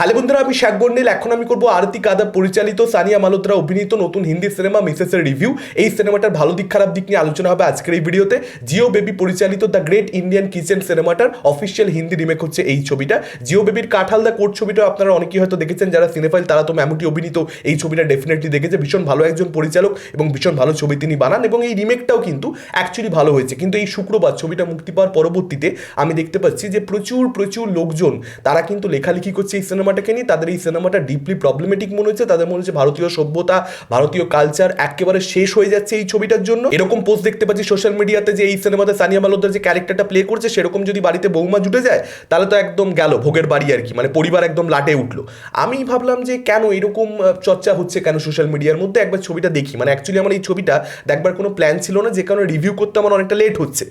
Hello বন্ধুরা, আমি শেখ বন্ডেল এখন আমি করব আরতি কাদা পরিচালিত সানিয়া মালোত্রা অভিনীত নতুন হিন্দি সিনেমা মিসেসের রিভিউ। এই সিনেমাটার ভালো দিক, খারাপ দিক নিয়ে আলোচনা হবে আজকের এই ভিডিওতে। জিও বেবি পরিচালিত দ্য গ্রেট ইন্ডিয়ান কিচেন সিনেমাটার অফিসিয়াল হিন্দি রিমেক হচ্ছে এই ছবিটা। জিও বেবির কাঁঠাল দা কোর্ট ছবিটা আপনারা অনেকেই হয়তো দেখেছেন, যারা সিনেফাইল, তারা তো ম্যামুটি অভিনীত এই ছবিটা ডেফিনেটলি দেখেছে। ভীষণ ভালো একজন পরিচালক এবং ভীষণ ভালো ছবি তিনি বানান এবং এই রিমেকটাও কিন্তু অ্যাকচুয়ালি ভালো হয়েছে। কিন্তু এই শুক্রবার ছবিটা মুক্তি পাওয়ার পরবর্তীতে আমি দেখতে পাচ্ছি যে প্রচুর প্রচুর লোকজন, তারা কিন্তু লেখালেখি করছে এই সিনেমাটাকে নিয়ে, তাদের এই সিনেমাটা ডিপলি প্রবলেমেটিক মনে হচ্ছে। তাদের মনে হচ্ছে ভারতীয় সভ্যতা, ভারতীয় কালচার একেবারে শেষ হয়ে যাচ্ছে এই ছবিটার জন্য। এরকম পোস্ট দেখতে পাচ্ছি সোশ্যাল মিডিয়াতে যে এই সিনেমাতে সানিয়া মালোদ্দার যে ক্যারেক্টারটা প্লে করছে, সেরকম যদি বাড়িতে বৌমা জুটে যায়, তাহলে তো একদম গেল, ভোগের বাড়ি আর কি। মানে পরিবার একদম লাটে উঠল। আমি ভাবলাম যে কেন এরকম চর্চা হচ্ছে কেন সোশ্যাল মিডিয়ার মধ্যে? একবার ছবিটা দেখি। মানে অ্যাকচুয়ালি আমার এই ছবিটা দেখবার কোনো প্ল্যান ছিল না, যে কারণে রিভিউ করতে আমার অনেকটা লেট হচ্ছে।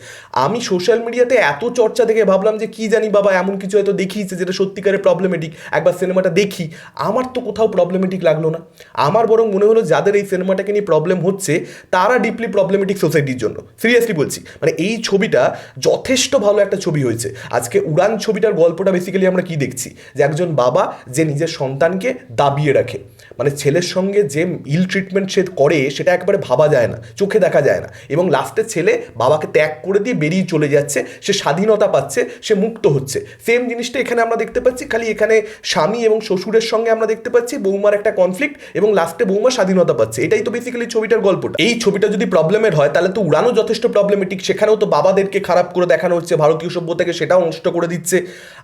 আমি সোশ্যাল মিডিয়াতে এত চর্চা দেখে ভাবলাম যে কি জানি বাবা, এমন কিছু হয়তো দেখিয়েছে যেটা সত্যিকারের প্রবলেমেটিক একবার সিনেমাটা দেখি, আমার তো কোথাও প্রবলেমেটিক লাগল না। আমার বরং মনে হলো যাদের এই সিনেমাটাকে নিয়ে প্রবলেম হচ্ছে, তারা ডিপলি প্রবলেমেটিক সোসাইটির জন্য। সিরিয়াসলি বলছি। মানে এই ছবিটা যথেষ্ট ভালো একটা ছবি হয়েছে। আজকে উড়ান ছবিটার গল্পটা বেসিক্যালি আমরা কি দেখছি? যে একজন বাবা যে নিজের সন্তানকে দাবিয়ে রাখে। মানে ছেলের সঙ্গে যে ইল ট্রিটমেন্ট সে করে, সেটা একেবারে ভাবা যায় না, চোখে দেখা যায় না। এবং লাস্টে ছেলে বাবাকে ত্যাগ করে দিয়ে বেরিয়ে চলে যাচ্ছে, সে স্বাধীনতা পাচ্ছে, সে মুক্ত হচ্ছে। সেম জিনিসটা এখানে আমরা দেখতে পাচ্ছি, খালি এখানে স্বামী এবং শ্বশুরের সঙ্গে আমরা দেখতে পাচ্ছি বৌমার একটা কনফ্লিক্ট এবং লাস্টে বৌমা স্বাধীনতা পাচ্ছে। এটাই তো বেসিক্যালি ছবিটার গল্পটা। এই ছবিটা যদি প্রবলেমের হয়, তাহলে তো উড়ানো যথেষ্ট প্রবলেমেটিক সেখানেও তো বাবাদেরকে খারাপ করে দেখানো হচ্ছে, ভারতীয় সভ্যতাকে সেটাও নষ্ট করে দিচ্ছে।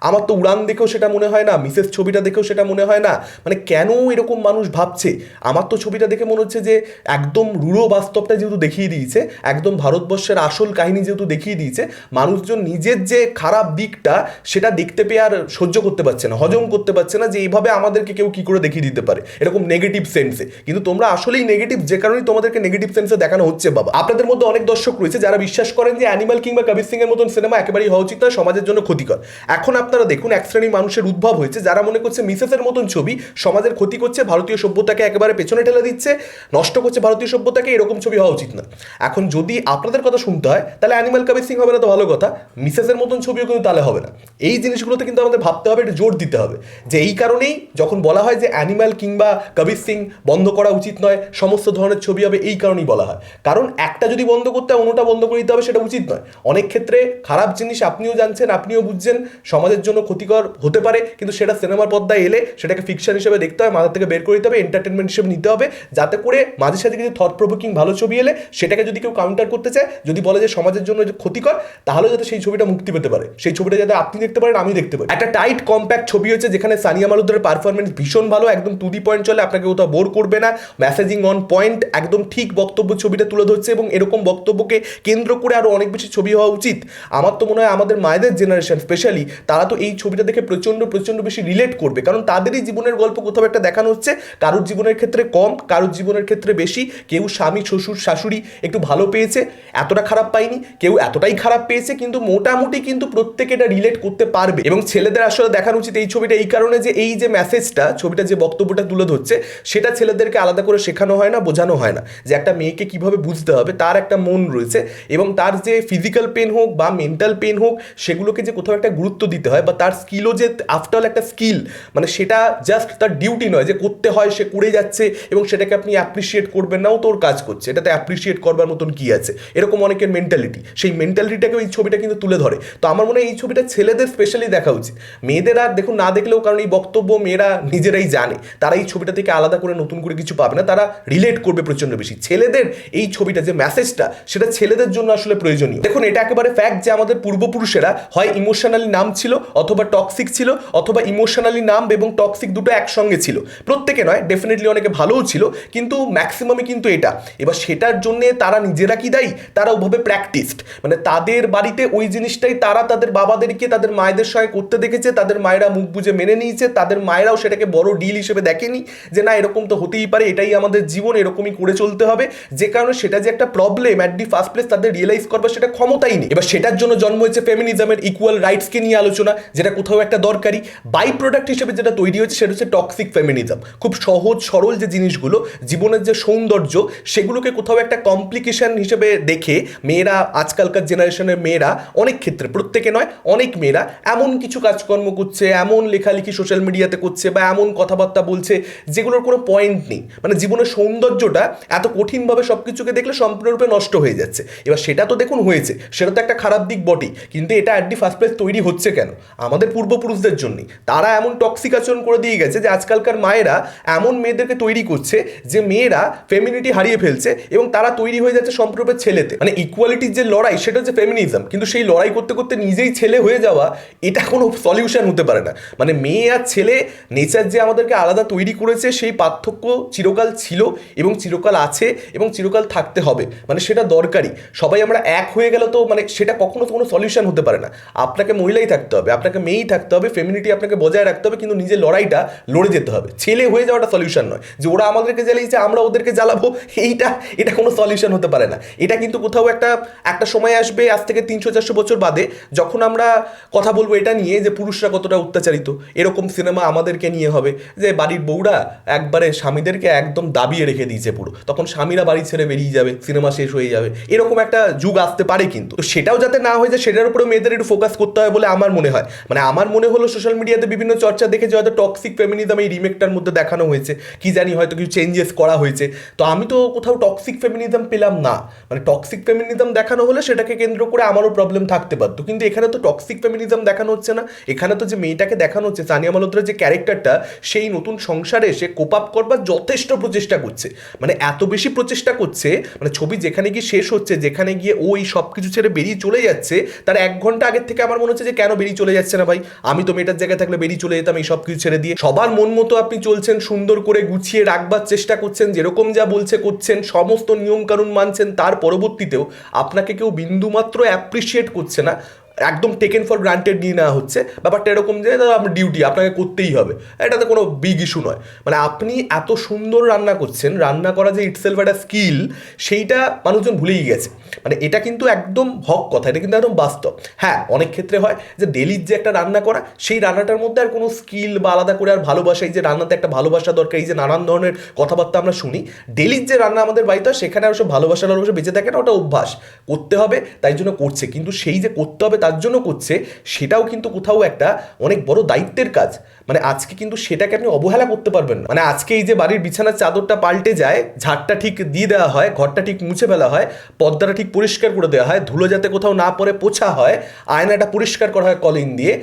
আমার তো উড়ান দেখেও সেটা মনে হয় না মিসেস ছবিটা দেখেও সেটা মনে হয় না। মানে কেন এরকম মানুষ ভাবছে। আমার তো ছবিটা দেখে মনে হচ্ছে যে একদম রূঢ় বাস্তবটা যেহেতু দেখিয়ে দিয়েছে, একদম ভারতবর্ষের আসল কাহিনী যেহেতু দেখিয়ে দিয়েছে, মানুষজন নিজের যে খারাপ দিকটা সেটা দেখতে পেয়ে আর সহ্য করতে পারছে না, হজম করতে পারছে না যে এইভাবে আমাদেরকে কেউ কি করে দেখিয়ে দিতে পারে, এরকম নেগেটিভ সেন্সে কিন্তু তোমরা আসলেই নেগেটিভ যে কারণেই তোমাদেরকে নেগেটিভ সেন্সে দেখানো হচ্ছে বাবা। আপনাদের মধ্যে অনেক দর্শক রয়েছে যারা বিশ্বাস করেন যে অ্যানিমাল কিংবা কবির সিং এর মতন সিনেমা একেবারেই হওয়া উচিত নয়, সমাজের জন্য ক্ষতিকর। এখন আপনারা দেখুন, এক শ্রেণির মানুষের উদ্ভব হয়েছে, যারা মনে করছে মিসেসের মতন ছবি সমাজের ক্ষতি করছে ভারতীয় সভ্যতাকে একেবারে পেছনে ঠেলে দিচ্ছে, নষ্ট করছে ভারতীয় সভ্যতাকে, এরকম ছবি হওয়া উচিত না। এখন যদি আপনাদের কথা শুনতে হয়, তাহলে অ্যানিমাল কবির সিং হবে না তো ভালো কথা। মিসেসের মতন ছবিও কিন্তু তাহলে হবে না। এই জিনিসগুলোতে কিন্তু আমাদের ভাবতে হবে, একটু জোর দিতে হবে। যে এই কারণেই যখন বলা হয় যে অ্যানিমাল কিংবা কবির সিং বন্ধ করা উচিত নয়, সমস্ত ধরনের ছবি হবে এই কারণেই বলা হয়। কারণ একটা যদি বন্ধ করতে হয়, অন্যটা বন্ধ করে দিতে হবে, সেটা উচিত নয়। অনেক ক্ষেত্রে খারাপ জিনিস আপনিও জানছেন, আপনিও বুঝছেন, সমাজের জন্য ক্ষতিকর হতে পারে, কিন্তু সেটা সিনেমার পর্দায় এলে সেটাকে ফিকশন হিসেবে দেখতে হয় মাথা থেকে বের করে দিতে হবে এন্টারটেনমেন্ট হিসেবে নিতে হবে, যাতে করে মাঝে সাথে কিছু থট প্রভোকিং ভালো ছবি এলে সেটাকে যদি কেউ কাউন্টার করতে চায়, যদি বলে যে সমাজের জন্য ক্ষতিকর তাহলে যাতে সেই ছবিটা মুক্তি পেতে পারে। সেই ছবিটা যাতে আপনি দেখতে পারেন আমি দেখতে পারি। একটা টাইট কম্প্যাক্ট ছবি হচ্ছে যেখানে সানিয়া মালুদ্দারের পারফরমেন্স ভীষণ ভালো, একদম টু দি পয়েন্ট চলে, আপনাকে কোথাও বোর করবে না। মেসেজিং অন পয়েন্ট একদম ঠিক বক্তব্য ছবিটা তুলে ধরছে এবং এরকম বক্তব্যকে কেন্দ্র করে আরও অনেক বেশি ছবি হওয়া উচিত। আমার তো মনে হয় আমাদের মায়েদের জেনারেশন স্পেশালি তারা তো এই ছবিটা দেখে প্রচণ্ড প্রচণ্ড বেশি রিলেট করবে। কারণ তাদেরই জীবনের গল্প কোথাও একটা দেখানো হচ্ছে কারোর জীবনের ক্ষেত্রে কম, কারোর জীবনের ক্ষেত্রে বেশি, কেউ স্বামী, শ্বশুর, শাশুড়ি একটু ভালো পেয়েছে, এতটা খারাপ পায়নি, কেউ এতটাই খারাপ পেয়েছে, কিন্তু মোটামুটি কিন্তু প্রত্যেকে এটা রিলেট করতে পারবে। এবং ছেলেদের আসলে দেখানো উচিত এই ছবিটা এই কারণে যে এই যে মেসেজটা ছবিটা যে বক্তব্যটা তুলে ধরছে, সেটা ছেলেদেরকে আলাদা করে শেখানো হয় না, বোঝানো হয় না। যে একটা মেয়েকে কীভাবে বুঝতে হবে, তার একটা মন রয়েছে এবং তার যে ফিজিক্যাল পেন হোক বা মেন্টাল পেন হোক, সেগুলোকে যে কোথাও একটা গুরুত্ব দিতে হয় বা তার স্কিলও যে আফটার একটা স্কিল মানে সেটা জাস্ট তার ডিউটি নয় যে করতে হয়, সে করে যাচ্ছে এবং সেটাকে আপনি অ্যাপ্রিসিয়েট করবেন নাও তোর কাজ করছে। এটাতে অ্যাপ্রিসিয়েট করবার মতন কি আছে? এরকম অনেকের মেন্টালিটি সেই মেন্টালিটিটাকেও এই ছবিটা কিন্তু তুলে ধরে। তো আমার মনে হয় এই ছবিটা ছেলেদের স্পেশালি দেখা উচিত। মেয়েদের আর দেখুন, না দেখলেও কারণ এই বক্তব্য মেয়েরা নিজেরাই জানে। তারা এই ছবিটা থেকে আলাদা করে নতুন করে কিছু পাবে না। তারা রিলেট করবে প্রচণ্ড বেশি। ছেলেদের এই ছবিটা, যে মেসেজটা সেটা ছেলেদের জন্য আসলে প্রয়োজনীয়। দেখুন, এটা একেবারে ফ্যাক্ট যে আমাদের পূর্বপুরুষেরা হয় ইমোশনালি নাম ছিল অথবা টক্সিক ছিল অথবা ইমোশনালি নাম এবং টক্সিক দুটো একসঙ্গে ছিল। প্রত্যেকে নয় ডেফিনেটলি অনেকে ভালোও ছিল, কিন্তু ম্যাক্সিমামই কিন্তু এটা। এবার সেটার জন্যে তারা নিজেরা কি দায়ী? তারা ওভাবে প্র্যাকটিসড মানে তাদের বাড়িতে ওই জিনিসটাই তারা তাদের বাবাদেরকে, তাদের মায়েদের সঙ্গে করতে দেখেছে, তাদের মায়েরা মুখ বুঝে মেনে নিয়েছে, তাদের মায়েরাও সেটাকে বড় ডিল হিসেবে দেখেনি যে, না, এরকম তো হতেই পারে, এটাই আমাদের জীবন, এরকমই করে চলতে হবে। যে কারণে সেটা যে একটা problem at the first place তাদের রিয়েলাইজ করবার সেটা ক্ষমতাই নেই। এবার সেটার জন্য জন্ম হয়েছে ফেমিনিজমের ইকুয়াল রাইটসকে নিয়ে আলোচনা, যেটা কোথাও একটা দরকারি। বাই প্রোডাক্ট হিসেবে যেটা তৈরি হয়েছে, সেটা হচ্ছে টক্সিক ফেমিনিজম খুব সহজ, সরল যে জিনিসগুলো, জীবনের যে সৌন্দর্য, সেগুলোকে কোথাও একটা কমপ্লিকেশন হিসেবে দেখে মেয়েরা, আজকালকার জেনারেশনের মেয়েরা অনেক ক্ষেত্রে, প্রত্যেকে নয়, অনেক মেয়েরা এমন কিছু কাজকর্ম করছে, এমন লেখালেখি সোশ্যাল মিডিয়াতে করছে বা এমন কথাবার্তা বলছে, যেগুলোর কোনো পয়েন্ট নেই। মানে জীবনের সৌন্দর্যটা এত কঠিনভাবে সব কিছুকে দেখলে সম্পূর্ণরূপে নষ্ট হয়ে যাচ্ছে। এবার সেটা তো দেখুন হয়েছে, সেটা তো একটা খারাপ দিক বটেই, কিন্তু এটা অ্যাট দি ফার্স্ট প্লেস তৈরি হচ্ছে কেন? আমাদের পূর্বপুরুষদের জন্যই। তারা এমন টক্সিক আচরণ করে দিয়ে গেছে যে, আজকালকার মায়েরা এমন মেয়েদেরকে তৈরি করছে যে মেয়েরা ফেমিনিটি হারিয়ে ফেলছে এবং তারা তৈরি হয়ে যাচ্ছে সম্পূর্ণরূপে ছেলেতে। মানে ইকুয়ালিটির যে লড়াই, সেটা হচ্ছে ফেমিনিজম কিন্তু সেই লড়াই করতে করতে নিজেই ছেলে হয়ে যাওয়া, এটা কোনো সলিউশন হতে পারে না। মানে মেয়ে আর ছেলে নেচার যে আমাদেরকে আলাদা তৈরি করেছে, সেই পার্থক্য চিরকাল ছিল এবং চিরকাল আছে এবং চিরকাল থাকতে হবে। মানে সেটা দরকারি সবাই আমরা এক হয়ে গেলে তো মানে সেটা কখনো কোনো সলিউশন হতে পারে না। আপনাকে মহিলাই থাকতে হবে, আপনাকে মেয়েই থাকতে হবে ফেমিনিটি আপনাকে বজায় রাখতে হবে, কিন্তু নিজের লড়াইটা লড়ে যেতে হবে। ছেলে হয়ে যাওয়াটা সলিউশন নয়। যে ওরা আমাদেরকে জ্বালিয়েছে, আমরা ওদেরকে জ্বালাবো, এইটা, এটা কোনো সলিউশন হতে পারে না। এটা কিন্তু কোথাও একটা একটা সময় আসবে, আজ থেকে তিনশো, চারশো বছর বাদে, যখন আমরা কথা বলব এটা নিয়ে যে পুরুষরা কতটা অত্যাচারিত। এরকম সিনেমা আমাদেরকে নিয়ে হবে। যে বাড়ির বউরা একবারে স্বামীদেরকে একদম দাবিয়ে রেখে দিয়েছে পুরো। তখন স্বামীরা বাড়ি ছেড়ে বেরিয়ে যাবে সিনেমা শেষ হয়ে যাবে। এরকম একটা যুগ আসতে পারে কিন্তু। সেটাও যাতে না হয়ে যায়, সেটার উপরে মেয়েদের একটু ফোকাস করতে হয় বলে আমার মনে হয়। মানে আমার মনে হলো সোশ্যাল মিডিয়াতে বিভিন্ন চর্চা দেখে যে হয়তো টক্সিক ফেমিনিজম এই রিমেকটার মধ্যে দেখানো হয়েছে, কি জানি হয়তো কিছু চেঞ্জেস করা হয়েছে। তো আমি তো কোথাও টক্সিক ফেমিনিজম পেলাম না। মানে টক্সিক ফেমিনিজম দেখানো হলে সেটাকে কেন্দ্র করে আমারও প্রবলেম থাকতে পারতো। কিন্তু এখানে তো টক্সিক ফেমিনিজম দেখানো হচ্ছে না। এখানে তো যে মেয়েটাকে দেখানো হচ্ছে, সানিয়া মালোত্রার যে ক্যারেক্টারটা সেই নতুন সংসারে এসে কোপ আপ করবার যথেষ্ট প্রচেষ্টা করছে। মানে এত বেশি প্রচেষ্টা করছে মানে ছবি যেখানে গিয়ে শেষ হচ্ছে, যেখানে গিয়ে ও এই সব কিছু ছেড়ে বেরিয়ে চলে যাচ্ছে, তার এক ঘণ্টা আগের থেকে আমার মনে হচ্ছে যে কেন বেরিয়ে চলে যাচ্ছে না ভাই? আমি তো মেয়েটার জায়গায় থাকলে বেরিয়ে চলে যেতাম এই সব কিছু ছেড়ে দিয়ে। সবার মন মতো আপনি চলছেন সুন্দর করে গুছিয়ে রাখবার চেষ্টা করছেন, যেরকম যা বলছে করছেন, সমস্ত নিয়মকানুন মানছেন, তার পরবর্তীতেও আপনাকে কেউ বিন্দুমাত্র অ্যাপ্রিসিয়েট করছে না। একদম টেকেন ফর গ্রান্টেড নিয়ে নেওয়া হচ্ছে। ব্যাপারটা এরকম যে, দাদা আপনার ডিউটি আপনাকে করতেই হবে। এটাতে কোনো বিগ ইস্যু নয়। মানে আপনি এত সুন্দর রান্না করছেন, রান্না করা যে ইটসেলফ একটা স্কিল সেইটা মানুষজন ভুলেই গেছে। মানে এটা কিন্তু একদম হক কথা, এটা কিন্তু একদম বাস্তব। হ্যাঁ অনেক ক্ষেত্রে হয় যে ডেলির যে একটা রান্না করা, সেই রান্নাটার মধ্যে আর কোনো স্কিল বা আলাদা করে আর ভালোবাসা, এই যে রান্নাতে একটা ভালোবাসা দরকার, এই যে নানান ধরনের কথাবার্তা আমরা শুনি ডেলির যে রান্না আমাদের বাড়িতে হয়, সেখানে আর সব ভালোবাসা ভালোবাসা বেঁচে থাকে না, ওটা অভ্যাস। করতে হবে, তাই জন্য করছে। কিন্তু সেই যে করতে হবে তার জন্য করছে, সেটাও কিন্তু কোথাও একটা অনেক বড় দায়িত্বের কাজ। মানে আজকে কিন্তু সেটাকে আপনি অবহেলা করতে পারবেন না। মানে আজকে এই যে বাড়ির বিছানার চাদরটা পাল্টে যায়, ঝাড়টা ঠিক দিয়ে দেওয়া হয়, ঘরটা ঠিক মুছে ফেলা হয়, পর্দাটা ঠিক পরিষ্কার করে দেওয়া হয়, ধুলো যাতে কোথাও না পড়ে, পোছা হয়, আয়নাটা পরিষ্কার করা হয় কলিন দিয়ে,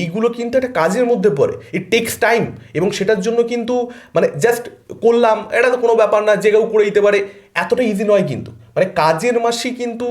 এইগুলো কিন্তু একটা কাজের মধ্যে পড়ে। ইট টেক্স টাইম এবং সেটার জন্য কিন্তু মানে জাস্ট করলাম, এটা তো কোনো ব্যাপার না, যে কেউ করে দিতে পারে, এতটা ইজি নয় কিন্তু। মানে কাজের মাসি কিন্তু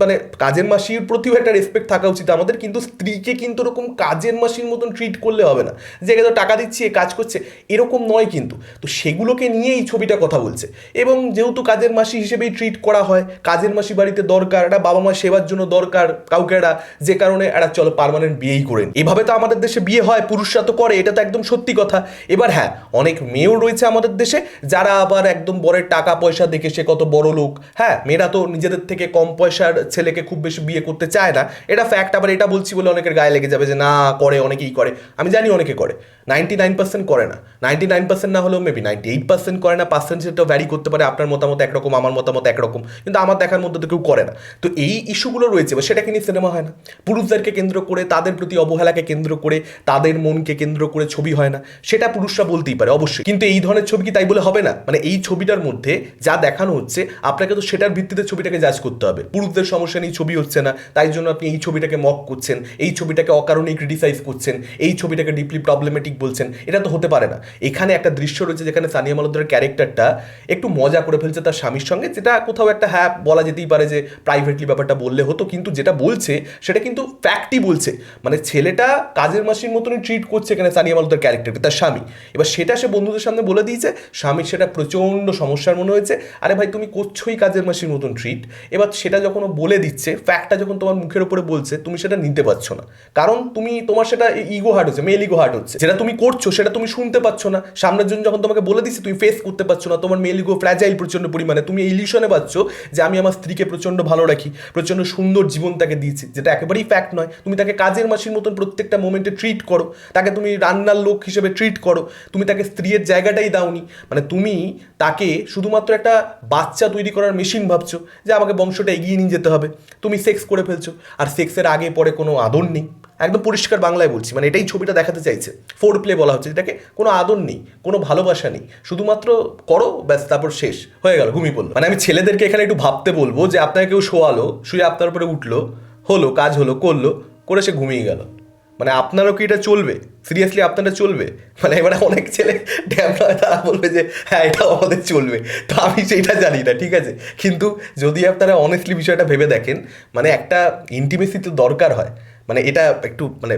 মানে কাজের মাসির প্রতিও একটা রেসপেক্ট থাকা উচিত। আমাদের কিন্তু স্ত্রীকে কিন্তু ওরকম কাজের মাসির মতন ট্রিট করলে হবে না। যে তো টাকা দিচ্ছি কাজ করছে, এরকম নয় কিন্তু। তো সেগুলোকে নিয়ে এই ছবিটা কথা বলছে। এবং যেহেতু কাজের মাসি হিসেবেই ট্রিট করা হয়, কাজের মাসি বাড়িতে দরকার, একটা বাবা মা সেবার জন্য দরকার কাউকে একটা, যে কারণে একটা চলো পারমানেন্ট বিয়েই করেন এভাবে তো আমাদের দেশে বিয়ে হয়, পুরুষরা তো করে, এটা তো একদম সত্যি কথা। এবার হ্যাঁ অনেক মেয়েও রয়েছে আমাদের দেশে, যারা আবার একদম বরের টাকা পয়সা দেখে সে কত বড় লোক হ্যাঁ মেয়েরা তো নিজেদের থেকে কম পয়সার ছেলেকে খুব বেশি বিয়ে করতে চায় না। এটা ফ্যাক্ট আবার এটা বলছি বলে অনেকের গায়ে লেগে যাবে যে, না, করে, অনেকেই করে। আমি জানি অনেকে করে। নাইনটি নাইন পার্সেন্ট করে না। নাইনটি নাইন পার্সেন্ট না হলেও মেবি নাইনটি এইট পার্সেন্ট করে না। পার্সেন্টেজটাও ভ্যারি করতে পারে। আপনার মতামত একরকম, আমার মতামত একরকম। কিন্তু আমার দেখার মধ্যে তো কেউ করে না। তো এই ইস্যুগুলো রয়েছে বা সেটাকে নিয়ে সিনেমা হয় না? পুরুষদেরকে কেন্দ্র করে, তাদের প্রতি অবহেলাকে কেন্দ্র করে, তাদের মনকে কেন্দ্র করে ছবি হয় না। সেটা পুরুষরা বলতেই পারে, অবশ্যই। কিন্তু এই ধরনের ছবি কি তাই বলে হবে না? মানে এই ছবিটার মধ্যে যা দেখানো হচ্ছে, আপনাকে তো সেটার ভিত্তিতে ছবিটাকে জাজ করতে হবে। পুরুষদের সমস্যা নেই ছবি হচ্ছে না, তাই জন্য আপনি এই ছবিটাকে মক করছেন, এই ছবিটাকে অকারণেই ক্রিটিসাইজ করছেন, এই ছবিটাকে ডিপলি প্রবলেমেটিক বলছেন, এটা তো হতে পারে না। এখানে একটা দৃশ্য রয়েছে যেখানে সানিয়া মালোদ্রার ক্যারেক্টারটা একটু মজা করে ফেলছে তার স্বামীর সঙ্গে, যেটা কোথাও একটা হ্যাঁ বলা যেতেই পারে যে প্রাইভেটলি ব্যাপারটা বললে হতো, কিন্তু যেটা বলছে সেটা কিন্তু ফ্যাক্টই বলছে। মানে ছেলেটা কাজের মাসির মতনই ট্রিট করছে এখানে সানিয়া মালোদ্রার ক্যারেক্টারকে তার স্বামী। এবার সেটা সে বন্ধুদের সামনে বলে দিয়েছে, স্বামীর সেটা প্রচণ্ড সমস্যার মনে হয়েছে, আরে ভাই, তুমি করছোই কাজের মাসির মতন ট্রিট এবার সেটা যখন ও বলে দিচ্ছে ফ্যাক্টটা যখন তোমার মুখের উপরে বলছে, তুমি সেটা নিতে পারছ না। কারণ তুমি, তোমার সেটা ইগো হার্ট হচ্ছে মেল ইগো হার্ট হচ্ছে। যেটা তুমি করছ, সেটা তুমি শুনতে পাচ্ছ না। সামনের জন্য যখন তোমাকে বলে দিচ্ছে, তুমি ফেস করতে পারছ না, তোমার মেল ইগো ফ্র্যাজাইল প্রচণ্ড পরিমাণে। তুমি এই ইলিশনে পাচ্ছ যে আমি আমার স্ত্রীকে প্রচণ্ড ভালো রাখি, প্রচণ্ড সুন্দর জীবন তাকে দিয়েছি, যেটা একেবারেই ফ্যাক্ট নয়। তুমি তাকে কাজের মাসির মতন প্রত্যেকটা মোমেন্টে ট্রিট করো। তাকে তুমি রান্নার লোক হিসেবে ট্রিট করো। তুমি তাকে স্ত্রীর জায়গাটাই দাওনি। মানে তুমি তাকে শুধুমাত্র একটা বাচ্চা তৈরি করার মেশিন ভাবছ যে আমাকে বংশটা এগিয়ে নিয়ে যেতে হবে। তুমি সেক্স করে ফেলছো। আর সেক্সের আগে পরে কোনো আদর নেই। একদম পরিষ্কার বাংলায় বলছি। মানে এটাই ছবিটা দেখাতে চাইছে। ফোর প্লে বলা হচ্ছে। যেটাকে কোনো আদর নেই, কোনো ভালোবাসা নেই। শুধুমাত্র করো, ব্যাস, তারপর শেষ। হয়ে গেল, ঘুমিয়ে পড়ল। মানে আমি ছেলেদেরকে এখানে একটু ভাবতে বলব যে আপনাকে কেউ শোয়ালো, শুয়ে আপনার উপরে উঠল, হলো, কাজ হলো, করল, করে সে ঘুমিয়ে গেল। মানে আপনারও কি এটা চলবে? সিরিয়াসলি আপনারা চলবে? মানে এবারে অনেক ছেলে ড্যামরা তারা বলবে যে হ্যাঁ এটা আমাদের চলবে। তো আমি সেইটা জানি না, ঠিক আছে? কিন্তু যদি আপনারা অনেস্টলি বিষয়টা ভেবে দেখেন মানে একটা ইন্টিমেসি তো দরকার হয়। মানে এটা একটু মানে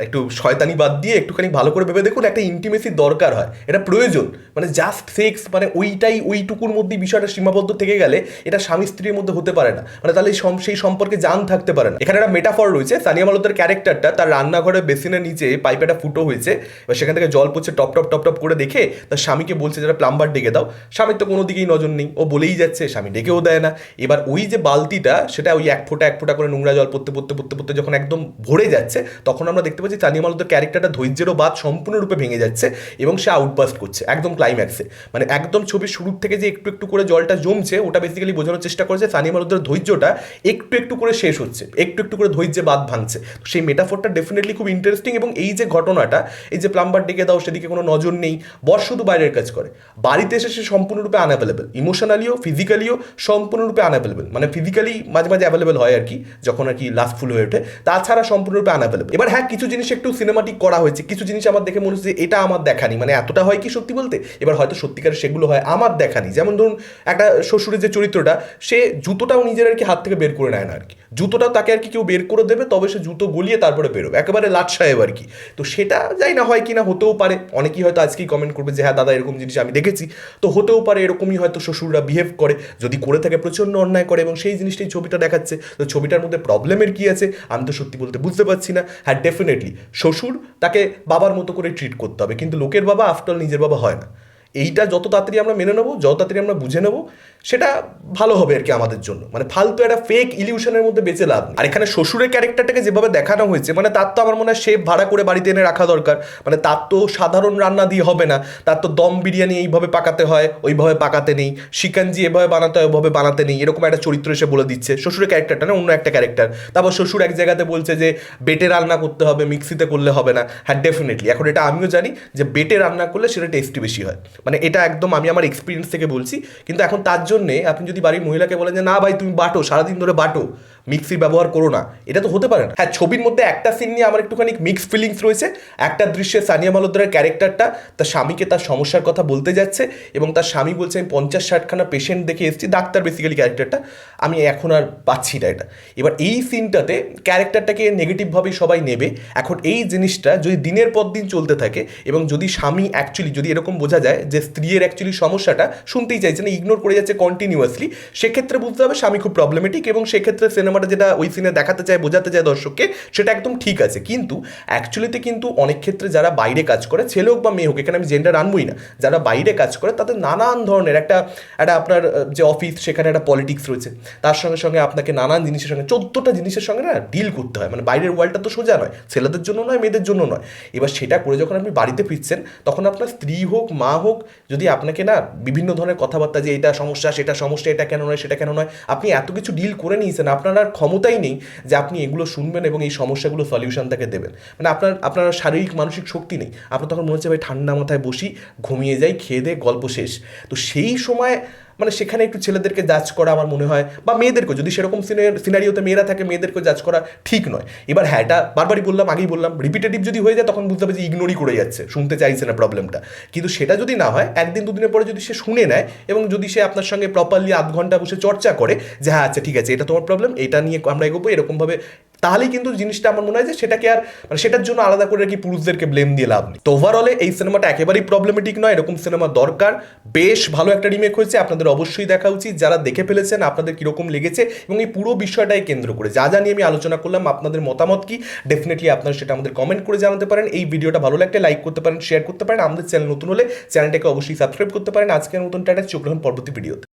একটু শয়তানি বাদ দিয়ে একটুখানি ভালো করে ভেবে দেখুন, একটা ইন্টিমেসি দরকার হয়। এটা প্রয়োজন। মানে জাস্ট সেক্স মানে ওইটাই, ওইটুকুর মধ্যেই বিষয়টা সীমাবদ্ধ থেকে গেলে এটা স্বামী স্ত্রীর মধ্যে হতে পারে না। মানে তাহলে সেই সম্পর্কে জান থাকতে পারে না। এখানে একটা মেটাফর রয়েছে। সানিয়া মালতের ক্যারেক্টারটা তার রান্নাঘরে বেসিনের নিচে পাইপে একটা ফুটো হয়েছে। এবার সেখান থেকে জল পড়ছে, টপ টপ টপ টপ করে দেখে তার স্বামীকে বলছে, যারা প্লাম্বার ডেকে দাও। স্বামীর তো কোনো দিকেই নজর নেই। ও বলেই যাচ্ছে, স্বামী ডেকেও দেয় না। এবার ওই যে বালতিটা, সেটা ওই এক ফোঁটা এক ফোঁটা করে নোংরা জল পড়তে পড়তে পড়তে পড়তে যখন একদম ভরে যাচ্ছে, তখন আমরা দেখতে পাচ্ছি তানিয়া মালতের ক্যারেক্টারটা ধৈর্যেরও বাদ সম্পূর্ণরূপে ভেঙে যাচ্ছে এবং সে আউটবাস্ট করছে, একদম ক্লাইম্যাক্সে মানে একদম ছবির শুরুর থেকে যে একটু একটু করে জলটা জমছে, ওটা বেসিক্যালি বোঝানোর চেষ্টা করেছে সানিয়া মালতের ধৈর্যটা একটু একটু করে শেষ হচ্ছে, একটু একটু করে ধৈর্যে বাদ ভাঙছে। সেই মেটাফোরটা ডেফিনেটলি খুব ইন্টারেস্টিং এবং এই যে ঘটনাটা, এই যে প্লাম্বার ডেকে দাও, সেদিকে কোনো নজর নেই, বর শুধু বাইরের কাজ করে। বাড়িতে এসে সে সম্পূর্ণরূপে আনঅ্যাভেলেবল ইমোশনালিও ফিজিক্যালিও সম্পূর্ণরূপে আনঅ্যাভেলেবল মানে ফিজিক্যালি মাঝে মাঝে অ্যাভেলেবেল হয় আর কি, যখন আর কি লাস্টফুল হয়ে ওঠে। তাছাড়া সম্পূর্ণরূপে আনঅ্যাভেলেবল এবার হ্যাঁ কিছু জিনিস একটু সিনেমাটিক করা হয়েছে, কিছু জিনিস আমার দেখে মনে হচ্ছে এটা আমার দেখানি মানে এতটা হয় কি সত্যি বলতে? এবার হয়তো সত্যিকারের সেগুলো হয়, আমার দেখানি যেমন ধরুন, একটা শ্বশুরের যে চরিত্রটা, সে জুতোটাও নিজের আর কি হাত থেকে বের করে নেয় না আর কি। জুতোটাও তাকে আর কি কেউ বের করে দেবে, তবে সে জুতো গলিয়ে তারপরে বেরোবে। একেবারে লাট সাহেব আর কি। তো সেটা যাই না হয় কি না হতেও পারে। অনেকেই হয়তো আজকেই কমেন্ট করবে যে হ্যাঁ দাদা, এরকম জিনিস আমি দেখেছি। তো হতেও পারে, এরকমই হয়তো শ্বশুররা বিহেভ করে। যদি করে থাকে, প্রচণ্ড অন্যায় করে এবং সেই জিনিসটাই ছবিটা দেখাচ্ছে, তো ছবিটার মধ্যে প্রবলেমের কি আছে? আমি তো সত্যি বলতে বুঝতে পারছি না। হ্যাঁ ডেফিনেটলি শ্বশুর তাকে বাবার মতো করে ট্রিট করতে হবে, কিন্তু লোকের বাবা আফটার নিজের বাবা হয় না। এইটা যত তাড়াতাড়ি আমরা মেনে নেব, যত তাড়াতাড়ি আমরা বুঝে নেব, সেটা ভালো হবে আর কি আমাদের জন্য। মানে ফালতু একটা ফেক ইলিউশনের মধ্যে বেঁচে লাভ আর এখানে শ্বশুরের ক্যারেক্টারটাকে যেভাবে দেখানো হয়েছে মানে তার তো আমার মনে হয় শেফ ভাড়া করে বাড়িতে এনে রাখা দরকার। মানে তার তো সাধারণ রান্না দিয়ে হবে না। তার তো দম বিরিয়ানি এইভাবে পাকাতে হয়, ওইভাবে পাকাতে নেই। শিকাঞ্জি এভাবে বানাতে হয় ওইভাবে বানাতে নেই। এরকম একটা চরিত্র এসে বলে দিচ্ছে। শ্বশুরের ক্যারেক্টারটা না, অন্য একটা ক্যারেক্টার তারপর শ্বশুর এক জায়গাতে বলছে যে, বেটে রান্না করতে হবে, মিক্সিতে করলে হবে না। হ্যাঁ ডেফিনেটলি এখন এটা আমিও জানি যে, বেটে রান্না করলে সেটা টেস্টি বেশি হয়। মানে এটা একদম আমি আমার এক্সপিরিয়েন্স থেকে বলছি। কিন্তু এখন তার জন্যে আপনি যদি বাড়ির মহিলাকে বলেন যে, না ভাই, তুমি বাটো, সারাদিন ধরে বাটো। মিক্সির ব্যবহার করো না। এটা তো হতে পারে না। হ্যাঁ ছবির মধ্যে একটা সিন নিয়ে আমার একটুখানি মিক্সড ফিলিংস রয়েছে। একটা দৃশ্যে সানিয়া মালোদ্দারের ক্যারেক্টারটা তার স্বামীকে তার সমস্যার কথা বলতে যাচ্ছে এবং তার স্বামী বলছে, আমি পঞ্চাশ ষাটখানা পেশেন্ট দেখে এসেছি, ডাক্তার বেসিক্যালি ক্যারেক্টারটা আমি এখন আর পাচ্ছি না এটা। এবার এই সিনটাতে ক্যারেক্টারটাকে নেগেটিভভাবেই সবাই নেবে। এখন এই জিনিসটা যদি দিনের পর দিন চলতে থাকে এবং যদি স্বামী অ্যাকচুয়ালি যদি এরকম বোঝা যায় যে স্ত্রীর অ্যাকচুয়ালি সমস্যাটা, শুনতেই চাইছে না ইগনোর করে যাচ্ছে কন্টিনিউয়াসলি সেক্ষেত্রে বুঝতে হবে স্বামী খুব প্রবলেমেটিক এবং সেক্ষেত্রে সিনেমাটা যেটা ওই সিনে দেখাতে চায়, বোঝাতে চায় দর্শককে, সেটা একদম ঠিক আছে। কিন্তু অ্যাকচুয়ালিতে কিন্তু অনেক ক্ষেত্রে যারা বাইরে কাজ করে, ছেলে হোক বা মেয়ে হোক, এখানে আমি জেন্ডার আনবই না, যারা বাইরে কাজ করে, তাদের নানান ধরনের একটা একটা আপনার যে অফিস সেখানে একটা পলিটিক্স রয়েছে। তার সঙ্গে সঙ্গে আপনাকে নানান জিনিসের সঙ্গে, চোদ্দোটা জিনিসের সঙ্গে না ডিল করতে হয়। মানে বাইরের ওয়ার্ল্ডটা তো সোজা নয়, ছেলেদের জন্য নয়, মেয়েদের জন্য নয়। এবার সেটা করে যখন আপনি বাড়িতে ফিরছেন, তখন আপনার স্ত্রী হোক, মা হোক, যদি আপনাকে না বিভিন্ন ধরনের কথাবার্তা যে এটা সমস্যা, সেটা সমস্যা, এটা কেন নয়, সেটা কেন নয়, আপনি এত কিছু ডিল করে নিয়েছেন, আপনার আর ক্ষমতাই নেই যে আপনি এগুলো শুনবেন এবং এই সমস্যাগুলো সলিউশন তাকে দেবেন। মানে আপনার আপনার শারীরিক, মানসিক শক্তি নেই। আপনার তখন মনে হচ্ছে, ভাই, ঠান্ডা মাথায় বসি, ঘুমিয়ে যাই, খেয়ে দে গল্প শেষ। তো সেই সময় মানে সেখানে একটু ছেলেদেরকে জাজ করা আমার মনে হয়, বা মেয়েদেরকেও, যদি সেরকম সিনারিওতে মেয়েরা থাকে মেয়েদেরকে জাজ করা ঠিক নয়। এবার হ্যাঁ এটা বারবারই বললাম, আগেই বললাম রিপিটেটিভ যদি হয়ে যায়, তখন বুঝতে হবে যে ইগনোরই করে যাচ্ছে, শুনতে চাইছে না প্রবলেমটা কিন্তু সেটা যদি না হয়, একদিন দুদিনের পরে যদি সে শুনে নেয়, এবং যদি সে আপনার সঙ্গে প্রপারলি আধ ঘণ্টা বসে চর্চা করে, যে হ্যাঁ আচ্ছা ঠিক আছে, এটা তোমার প্রবলেম এটা নিয়ে আমরা এগোবো, এরকমভাবে তাহলেই কিন্তু জিনিসটা আমার মনে হয় যে সেটাকে আর মানে সেটার জন্য আলাদা করে কি পুরুষদেরকে ব্লেম দিয়ে লাভ নেই। তো ওভারঅলে এই সিনেমাটা একেবারেই প্রবলেমেটিক নয়, এরকম সিনেমা দরকার। বেশ ভালো একটা রিমেক হয়েছে, আপনাদের অবশ্যই দেখা উচিত। যারা দেখে ফেলেছেন, আপনাদের কীরকম লেগেছে এবং এই পুরো বিষয়টাই কেন্দ্র করে। যা যা নিয়ে আমি আলোচনা করলাম, আপনাদের মতামত কি? ডেফিনেটলি আপনারা সেটা আমাদের কমেন্ট করে জানাতে পারেন। এই ভিডিওটা ভালো লাগলে লাইক করতে পারেন শেয়ার করতে পারেন। আমাদের চ্যানেল নতুন হলে চ্যানেলটাকে অবশ্যই সাবস্ক্রাইব করতে পারেন। আজকের মতন টাটা চোখ পরবর্তী ভিডিওতে